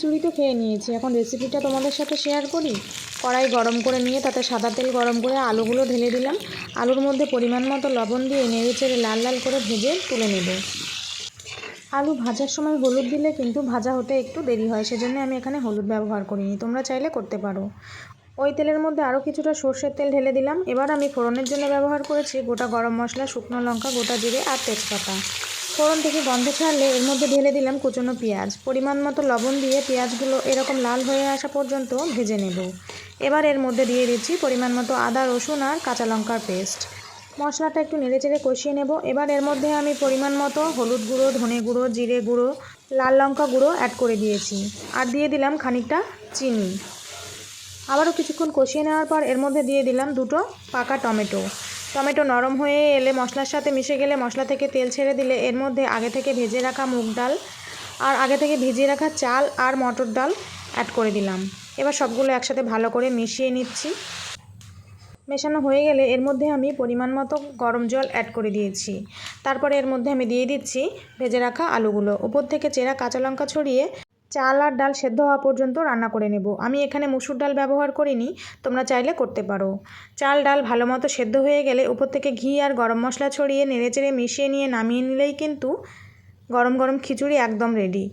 খিচুড়ি তো খেয়ে নিয়েছি। এখন রেসিপিটা তোমাদের সাথে শেয়ার করি। কড়াই গরম করে নিয়ে তাতে সাদা তেল গরম করে আলুগুলো ঢেলে দিলাম। আলুর মধ্যে পরিমাণ মতো লবণ দিয়ে নেড়ে চেড়ে লাল লাল করে ভেজে তুলে নেব। আলু ভাজার সময় হলুদ দিলে কিন্তু ভাজা হতে একটু দেরি হয়, সেজন্য আমি এখানে হলুদ ব্যবহার করিনি। তোমরা চাইলে করতে পারো। ওই তেলের মধ্যে আরও কিছুটা সর্ষের তেল ঢেলে দিলাম। এবার আমি ফোড়নের জন্য ব্যবহার করেছি গোটা গরম মশলা, শুকনো লঙ্কা, গোটা জিরে আর তেজপাতা। ফোড়ন থেকে গন্ধ ছাড়লে এর মধ্যে ঢেলে দিলাম কুচনো পেঁয়াজ। পরিমাণ মতো লবণ দিয়ে পেঁয়াজগুলো এরকম লাল হয়ে আসা পর্যন্ত ভেজে নেব। এবার এর মধ্যে দিয়ে দিচ্ছি পরিমাণ মতো আদা, রসুন আর কাঁচা লঙ্কার পেস্ট। মশলাটা একটু নেড়েচেড়ে কষিয়ে নেব। এবার এর মধ্যে আমি পরিমাণ মতো হলুদ গুঁড়ো, ধনে গুঁড়ো, জিরে গুঁড়ো, লাল লঙ্কা গুঁড়ো অ্যাড করে দিয়েছি। আর দিয়ে দিলাম খানিকটা চিনি। আবারও কিছুক্ষণ কষিয়ে নেওয়ার পর এর মধ্যে দিয়ে দিলাম দুটো পাকা টমেটো। টমেটো নরম হয়ে এলে মশলার সাথে মিশে গেলে মশলা থেকে তেল ছেড়ে দিলে এর মধ্যে আগে থেকে ভেজে রাখা মুগ ডাল আর আগে থেকে ভিজিয়ে রাখা চাল আর মটর ডাল অ্যাড করে দিলাম। এবার সবগুলো একসাথে ভালো করে মিশিয়ে নিচ্ছি। মেশানো হয়ে গেলে এর মধ্যে আমি পরিমাণ মতো গরম জল অ্যাড করে দিয়েছি। তারপরে এর মধ্যে আমি দিয়ে দিচ্ছি ভেজে রাখা আলুগুলো। উপর থেকে চেরা কাঁচা লঙ্কা ছড়িয়ে চাল আর ডাল সেদ্ধ হওয়া পর্যন্ত রান্না করে নেব। আমি এখানে মুসুর ডাল ব্যবহার করিনি, তোমরা চাইলে করতে পারো। চাল ডাল ভালো মতো সেদ্ধ হয়ে গেলে উপর থেকে ঘি আর গরম মশলা ছড়িয়ে নেড়ে চেড়ে মিশিয়ে নিয়ে নামিয়ে নিলেই কিন্তু গরম গরম খিচুড়ি একদম রেডি